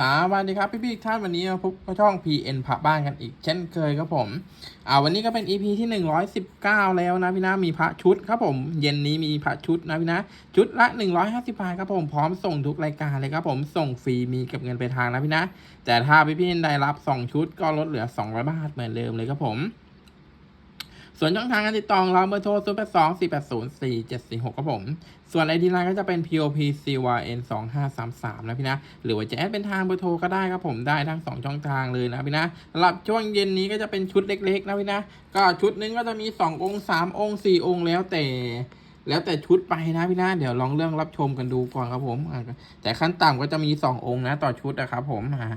สวัสดีครับพี่พี่ๆท่านวันนี้มาพบกับช่อง PN พระบ้านกันอีกเช่นเคยครับผมอ่าวันนี้ก็เป็น EP ที่ 119 แล้วนะพี่นะมีพระชุดครับผมเย็นนี้มีพระชุดนะพี่นะชุดละ 150บาทครับผมพร้อมส่งทุกรายการเลยครับผมส่งฟรีมีเก็บเงินไปทางนะพี่นะแต่ถ้าพี่พี่ๆได้รับ 2 ชุดก็ลดเหลือ 200 บาทเหมือนเดิมเลยครับผม ส่วนช่องทางการติดต่อเราเบอร์โทร 0 8 2 4 8 0 4 7 4 6ครับผม ส่วนไอดีไลน์ก็จะเป็น POP CYN 2 5 3 3นะพี่นะ หรือว่าจะแอดเป็นทางเบอร์โทรก็ได้ครับผมได้ทั้ง 2 ช่องทางเลยนะพี่นะสำหรับช่วงเย็นนี้ก็จะเป็นชุดเล็ก ๆ นะพี่นะ ก็ชุดนึงก็จะมี 2 องค์ 3 องค์ 4 องค์แล้วแต่แล้วแต่ชุดไปนะพี่นะเดี๋ยวลองเรื่องรับชมกันดูก่อนครับผมแต่ขั้นต่ำก็จะมี 2 องค์นะต่อชุดนะครับผมอ่า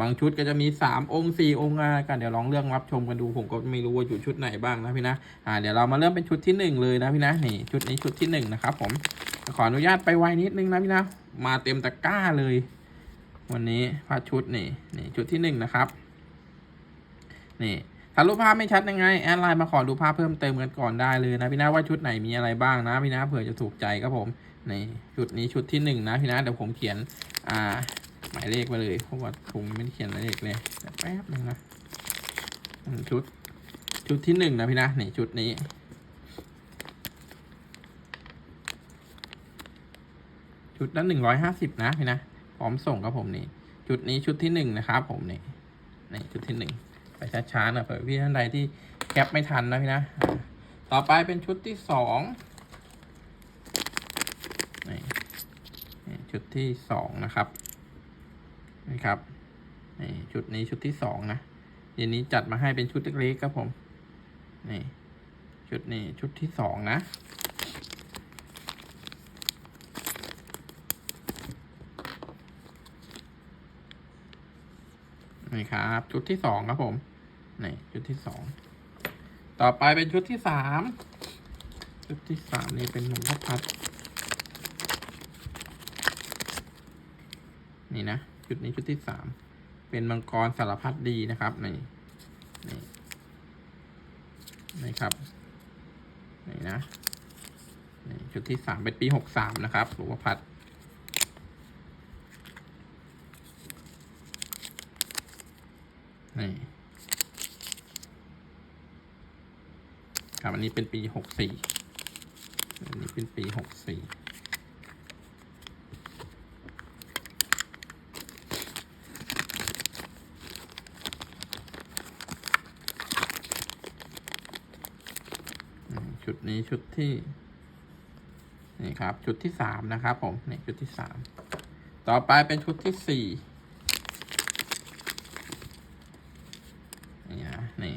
บางชุดก็จะมีสามองค์สี่องค์อะไรกันเดี๋ยวลองเรื่องรับชมกันดูผมก็ไม่รู้ว่าอยู่ชุดไหนบ้างนะพี่นะอ่าเดี๋ยวเรามาเริ่มเป็นชุดที่หนึ่งเลยนะพี่นะนี่ชุดนี้ชุดที่หนึ่งนะครับผมขออนุญาตไปไวนิดนึงนะพี่นะมาเต็มตะกร้าเลย วันนี้พาชุดนี่นี่ชุดที่หนึ่งนะครับนี่ถ้ารูปภาพไม่ชัดยังไงแอดไลน์มาขอดูภาพเพิ่มเติมกันก่อนได้เลยนะพี่นะว่าชุดไหนมีอะไรบ้างนะพี่นะเผื่อจะถูกใจครับผมนี่ชุดนี้ชุดที่หนึ่งนะพี่นะเดี๋ยวผมเขียนอ่า หมายเลขไปเลยเพราะว่าถุงไม่ได้เขียนหมายเลขเลยแป๊บนึงนะชุด ชุดที่หนึ่งนะพี่นะนี่ชุดนี้ชุดละหนึ่งร้อยห้าสิบนะพี่นะพร้อมส่งครับผมนี่ชุดนี้ชุดที่หนึ่งนะครับผมนี่นี่ชุดที่หนึ่งไปช้าๆน่อยเผื่อพี่ท่านใดที่แคปไม่ทันนะพี่นะต่อไปเป็นชุดที่สองนี่ชุดที่สองนะครับ นี่ครับนี่ชุดนี้ชุดที่สองนะเย็นนี้จัดมาให้เป็นชุดเล็กๆครับผมนี่ชุดนี้ชุดที่สองนะนี่ครับชุดที่สองครับผมนี่ชุดที่สองต่อไปเป็นชุดที่สามชุดที่สามนี่เป็นหลวงพ่อพัดนี่นะ ชุดนี้ชุดที่สามเป็นมังกรสารพัดดีนะครับนี่นี่นี่ครับนี่นะนี่ชุดที่สามเป็นปีหกสามนะครับหลวงพ่อพัดนี่ครับอันนี้เป็นปีหกสี่อันนี้เป็นปีหกสี่ อืมชุด นี้ชุดที่ นี่ครับ ชุดที่สามนะครับผมนี่ชุดที่สามต่อไปเป็นชุดที่สี่นี่นะนี่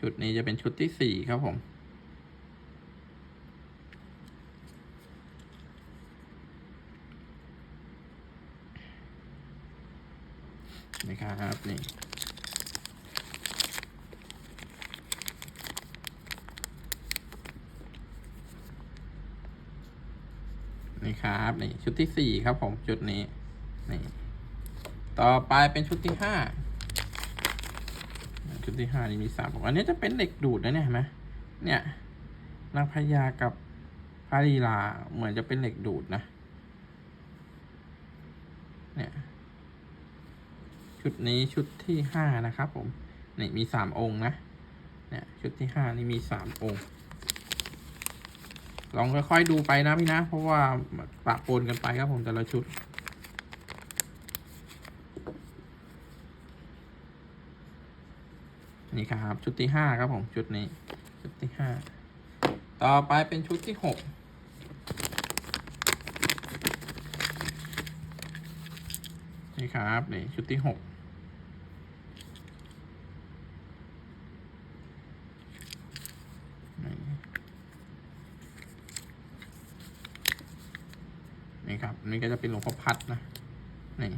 ชุดนี้จะเป็นชุดที่สี่ครับผม นี่ครับนี่ นี่ครับนี่ชุดที่สี่ครับผมชุดนี้นี่ต่อไปเป็นชุดที่ห้าชุดที่ห้านี่มีสามอันนี้จะเป็นเหล็กดูดนะเนี่ยเห็นไหมเนี่ยนางพญากับพระลีลาเหมือนจะเป็นเหล็กดูดนะ เนี่ย ชุดนี้ชุดที่ห้านะครับผมนี่มีสามองค์นะ เนี่ย ชุดที่ห้านี่มีสามองค์ ลองค่อยๆดูไปนะพี่นะ เพราะว่าปะปนกันไปครับผมแต่ละชุด นี่ครับ ชุดที่ห้าครับผมชุดนี้ ชุดที่ห้าต่อไปเป็นชุดที่หกนี่ครับนี่ชุดที่หกนี่ นี่ครับอันนี่ ก็จะเป็นหลวงพ่อพัดนะนี่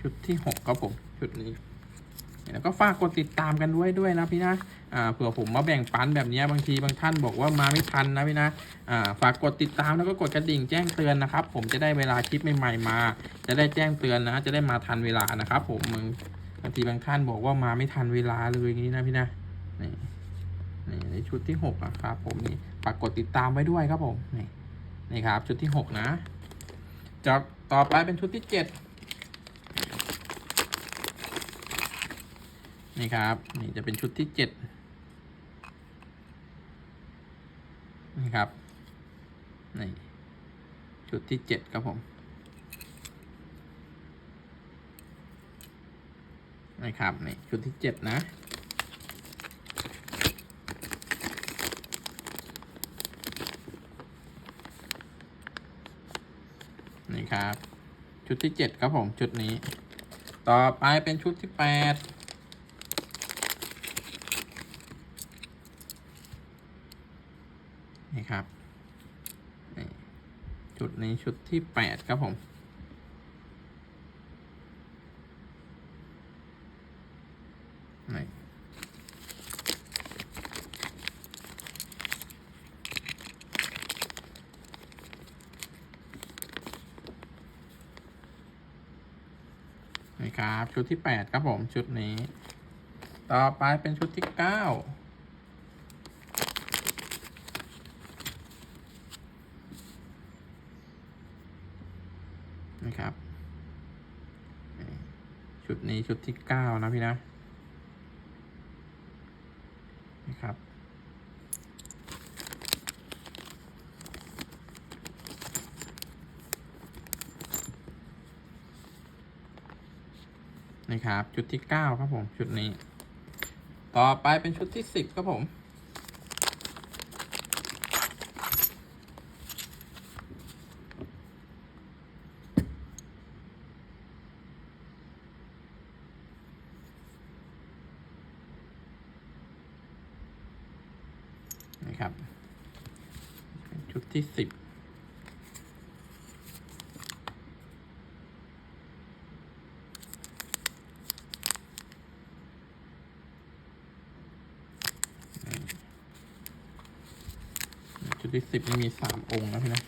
ชุดที่หกครับผมชุดนี้แล้วก็ฝากกดติดตามกันด้วยด้วยนะพี่นะเผื่อผมมาแบ่งปันแบบนี้บางทีบางท่านบอกว่ามาไม่ทันนะพี่นะฝากกดติดตามแล้วก็กดกระดิ่งแจ้งเตือนนะครับ ผมจะได้เวลาคลิปใหม่ๆมา จะได้แจ้งเตือนนะ จะได้มาทันเวลานะครับผมมึงบางทีบางท่านบอกว่ามาไม่ทันเวลาเลยอย่างนี้นะพี่นะนี่นี่ในชุดที่หกอะครับผมนี่ฝากกดติดตามไว้ด้วยครับผมนี่นี่ครับ ชุดที่หกนะ จากต่อไปเป็นชุดที่เจ็ดนี่ครับ นี่จะเป็นชุดที่เจ็ดนี่ครับ นี่ ชุดที่เจ็ดครับผมนี่ครับ นี่ ชุดที่เจ็ดนะ ครับ ชุดที่เจ็ดครับผมชุดนี้ ต่อไปเป็นชุดที่แปดนี่ครับ ชุดนี้ชุดที่แปดครับผม นี่ นี่ครับ ชุดที่แปดครับผมชุดนี้ ต่อไปเป็นชุดที่เก้านี่ครับ ชุดนี้ชุดที่เก้านะพี่นะ นี่ครับ นี่ ครับ ชุดที่เก้าครับผม ชุดนี้ ต่อไปเป็นชุดที่สิบครับผมนี่ครับ ชุดที่สิบ ชุ ดที่สิบนี่มีสามองค์นะพี่นะ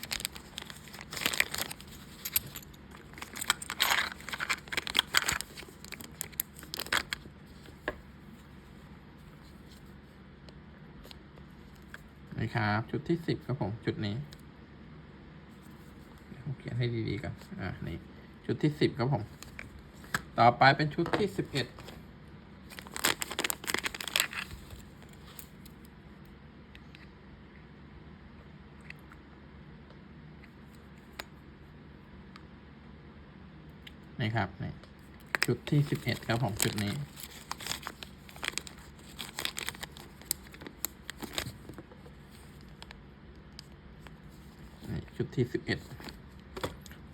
นี่ครับชุดที่สิบครับผม ชุดนี้เดี๋ยวผมเขียนให้ดีๆกันอ่านี่ชุดที่สิบครับผม ต่อไปเป็นชุดที่สิบเอ็ด นี่ครับนี่ชุดที่สิบเอ็ดครับผมชุดนี้นี่ชุดที่สิบเอ็ด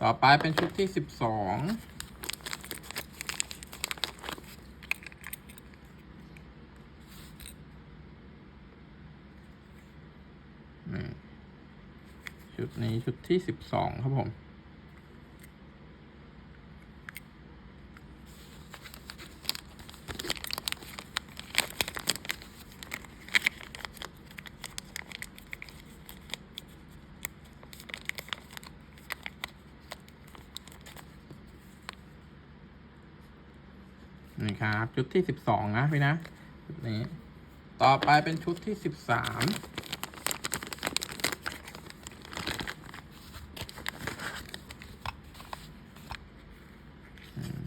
ต่อไปเป็นชุดที่สิบสองชุดนี้ชุดที่สิบสองครับผม ชุดที่สิบสองนะพี่นะชุดนี้ต่อไปเป็นชุดที่สิบสาม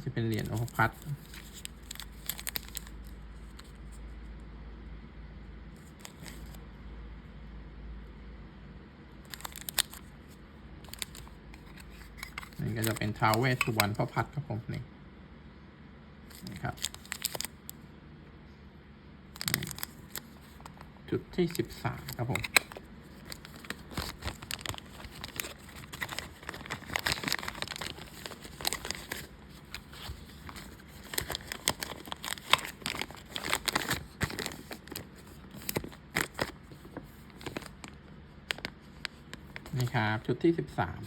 จะเป็นเหรียญโอภพัดนี่ก็จะเป็นท้าวเวสสุวรรณพ่อพัดครับผมนี่ครับนี่ จุดที่สิบสามครับผมนี่ครับ ชุดที่สิบสาม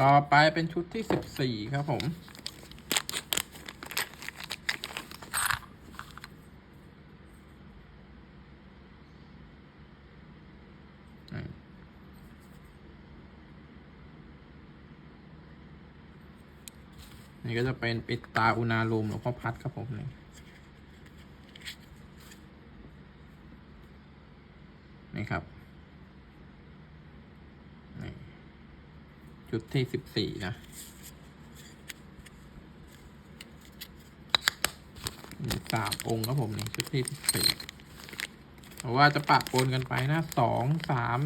ต่อไปเป็นชุดที่สิบสี่ครับผม อืม นี่ก็จะเป็นปิดตาอุณาลูมหลวงพ่อพัดครับผมนี่นี่ครับนี่จุดที่สิบสี่นะสามองค์ครับผมนี่ชุดที่สิบสี่เพราะว่าจะปะปนกันไปนะสองสาม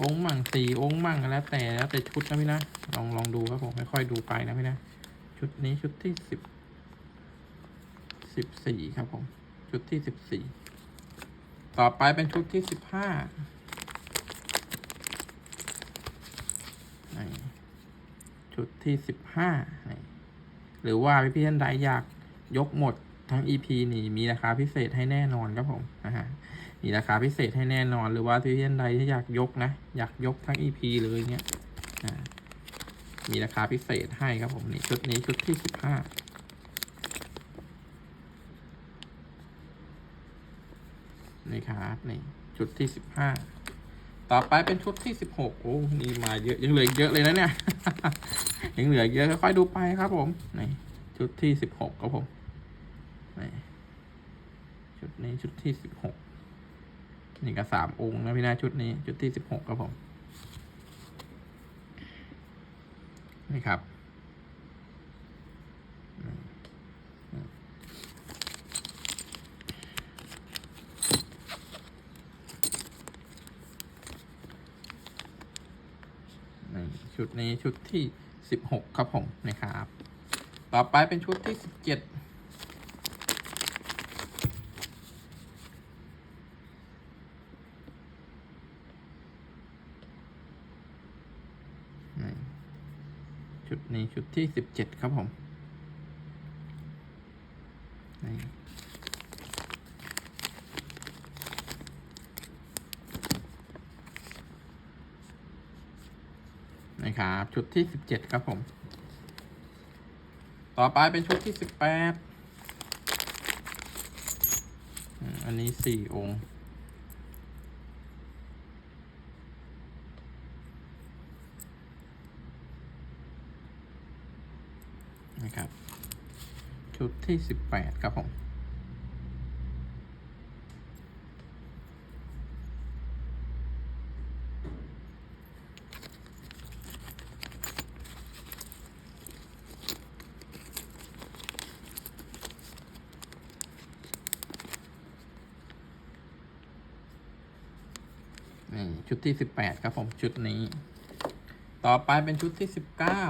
องค์มั่งสี่องค์มั่งแล้วแต่แล้วแต่ชุดนะพี่นะลองลองดูครับผมค่อยๆดูไปนะพี่นะ ชุดนี้ชุดที่สิบสิบสี่ครับผม ชุดที่สิบสี่ต่อไปเป็นชุดที่สิบห้าชุดที่สิบห้าหรือว่าพี่ๆท่านใดอยากยกหมดทั้ง EP นี่มีราคาพิเศษให้แน่นอนครับผมนะฮะมีราคาพิเศษให้แน่นอนหรือว่าพี่ๆท่านใดที่อยากยกนะ อยากยกทั้ง EP เลยเงี้ยอ่า มีราคาพิเศษให้ครับผมนี่ชุดนี้ชุดที่สิบห้านี่ครับนี่ชุดที่สิบห้าต่อไปเป็นชุดที่สิบหกโอ้นี่มาเยอะยังเหลือเยอะเลยนะเนี่ยยังเหลือเยอะค่อยๆดูไปครับผมนี่ชุดที่สิบหกครับผมนี่ชุดนี้ชุดที่สิบหกนี่ก็สามองค์นะพี่นาชุดนี้ ชุดที่สิบหกครับผม นะครับชุดนี้ชุดที่ 16 ครับผมนะครับ ต่อไปเป็นชุดที่ 17 ที่สิบเจ็ดครับผมนี่นะครับชุดที่สิบเจ็ดครับผม ต่อไปเป็นชุดที่สิบแปดอันนี้สี่องค์ นะครับ ชุดที่สิบแปดครับผมนี่ชุดที่สิบแปดครับผมชุดนี้ ต่อไปเป็นชุดที่สิบเก้า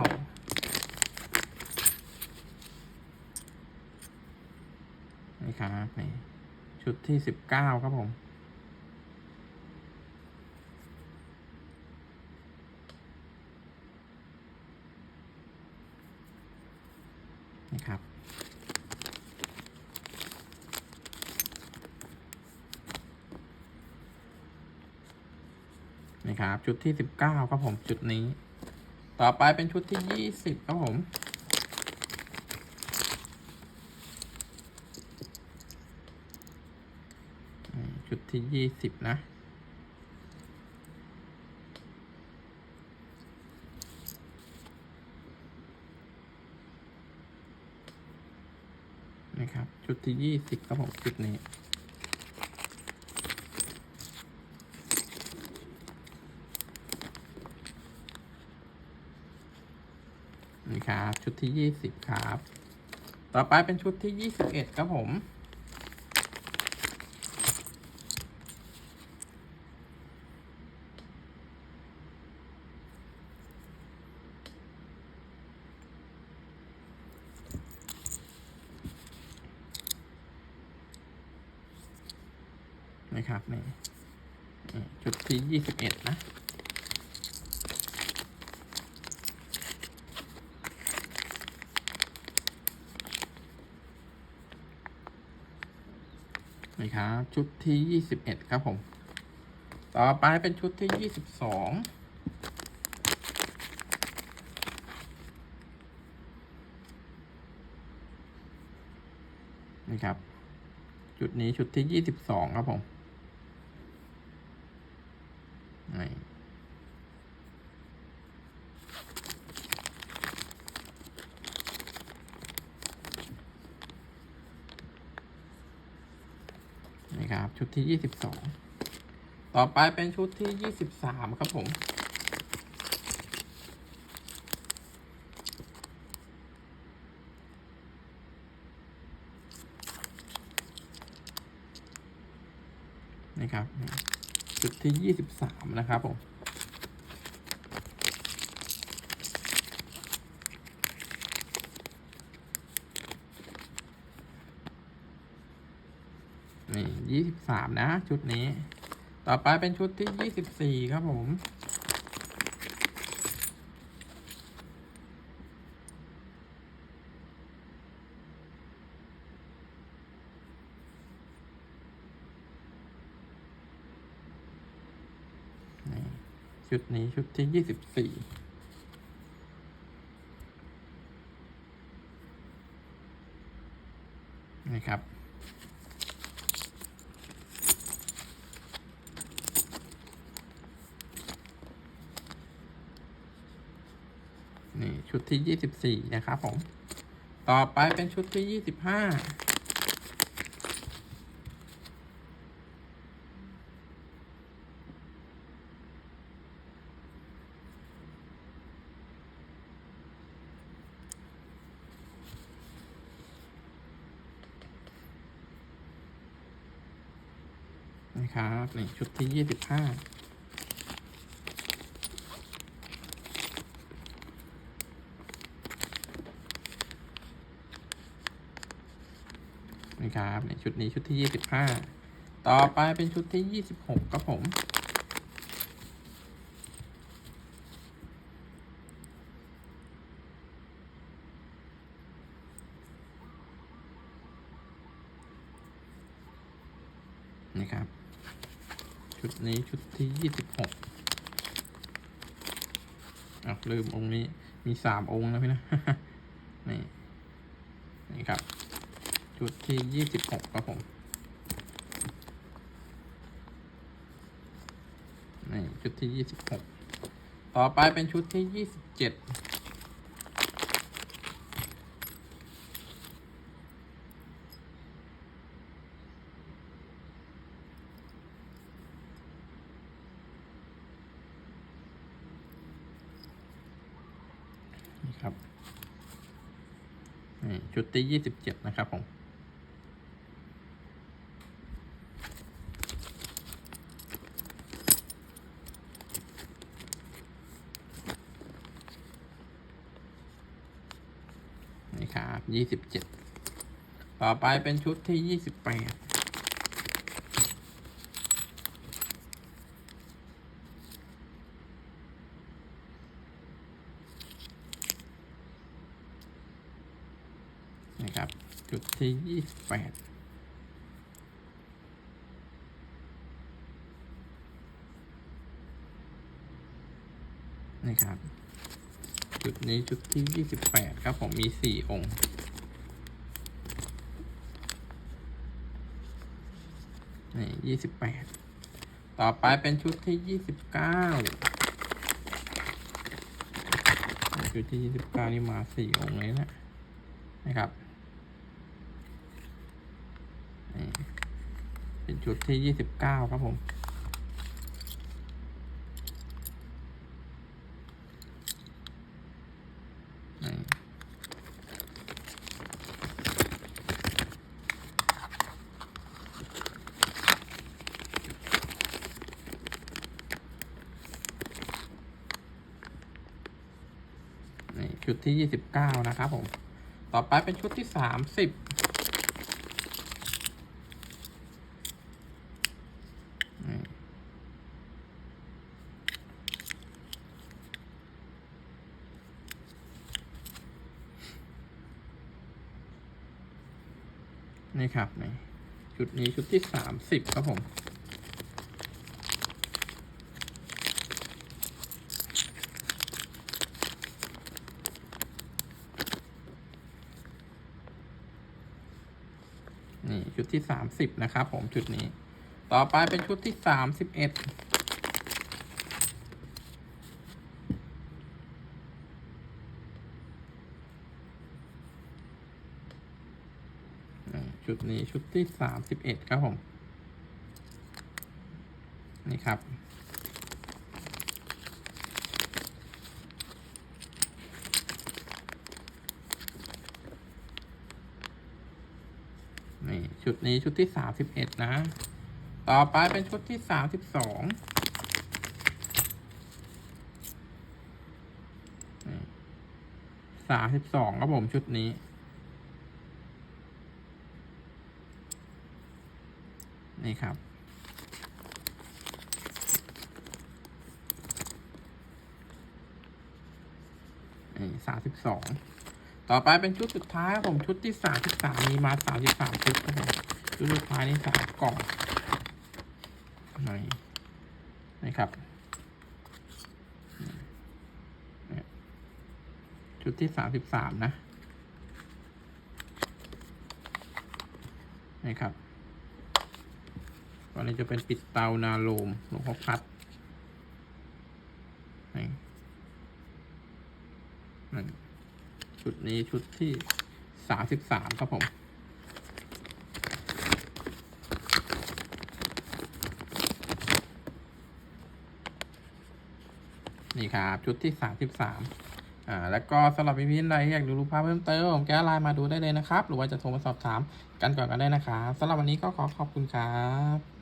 ครับนี่ชุดที่สิบเก้าครับผม นี่ครับนี่ครับ ชุดที่สิบเก้าครับผม ชุดนี้ ต่อไปเป็นชุดที่ยี่สิบครับผม ชุดที่ยี่สิบนะ นะครับชุดที่ยี่สิบครับผมชุดนี้นี่ครับ ชุดที่ยี่สิบครับ ต่อไปเป็นชุดที่ยี่สิบเอ็ดครับผม นะครับนี่นี่ชุดที่ยี่สิบเอ็ดนะนี่ครับ ชุดที่ยี่สิบเอ็ดครับผม ต่อไปเป็นชุดที่ยี่สิบสองนี่ครับชุดนี้ชุดที่ยี่สิบสองครับผม ครับ ชุดที่ยี่สิบสองต่อไปเป็นชุดที่ยี่สิบสามครับผม นี่ครับ ชุดที่ยี่สิบสามนะครับผม สามนะ ชุดนี้ ต่อไปเป็นชุดที่ยี่สิบสี่ครับผม ชุดนี้ชุดที่ยี่สิบสี่นี่ครับ นี่ ชุดที่ยี่สิบสี่นะครับผม ต่อไปเป็นชุดที่ยี่สิบห้านะครับนี่ชุดที่ยี่สิบห้า ครับในชุดนี้ชุดที่ยี่สิบห้าต่อไปเป็นชุดที่ยี่สิบหกครับผมนี่ครับ ชุดนี้ชุดที่ยี่สิบหกอะลืมองค์นี้มีสามองค์แล้วพี่นะ นี่ นี่ครับ ชุดที่ยี่สิบหกครับผมนี่ชุดที่ยี่สิบหกต่อไปเป็นชุดที่ยี่สิบเจ็ดนี่ครับ นี่ ชุดที่ยี่สิบเจ็ดนะครับผม นี่ครับ ยี่สิบเจ็ดต่อไปเป็นชุดที่ยี่สิบแปดนะครับ จุดที่ยี่สิบแปดนะครับ จุดนี้จุดที่ยี่สิบแปดครับผมมีสี่องค์ นี่ยี่สิบแปดต่อไปเป็นชุดที่ยี่สิบเก้าชุดที่ยี่สิบเก้านี่มาสี่องค์เลยนะ นะครับนี่เป็นชุดที่ยี่สิบเก้าครับผม นี่นี่ชุ ดที่ยี่สิบเก้านะครับผม ต่อไปเป็นชุดที่สามสิบนี่ครับนี่ชุดนี้ชุดที่สามสิบครับผม นี่ ชุดที่สามสิบนะครับผมชุดนี้ ต่อไปเป็นชุดที่สามสิบเอ็ดชุดนี้ชุดที่สามสิบเอ็ดครับผม นี่ครับ นี่ชุดนี้ชุดที่สามสิบเอ็ดนะ ต่อไปเป็นชุดที่สามสิบสองสามสิบสองครับผมชุดนี้ นี่ครับ นี่สามสิบสอง ต่อไปเป็นชุดสุดท้ายผมชุดที่สามสิบสามมีมาสามสิบสามชุดครับผมชุดสุดท้ายนี่สามกล่องนี่นะครับชุดที่สามสิบสามนะนี่ครับวันนี้จะเป็นปิดเตานาโลมหลวงพ่อพัดนี่น ชุดนี้ชุดที่สามสิบสามครับผม นี่ครับชุดที่สามสิบสามอ่าแล้วก็สำหรับพี่ๆใดอยากดูรูปภาพเพิ่มเติมผมแก้ไลน์มาดูได้เลยนะครับ หรือว่าจะโทรมาสอบถามกันก่อนก็ได้นะครับสำหรับวันนี้ก็ขอขอบคุณครับ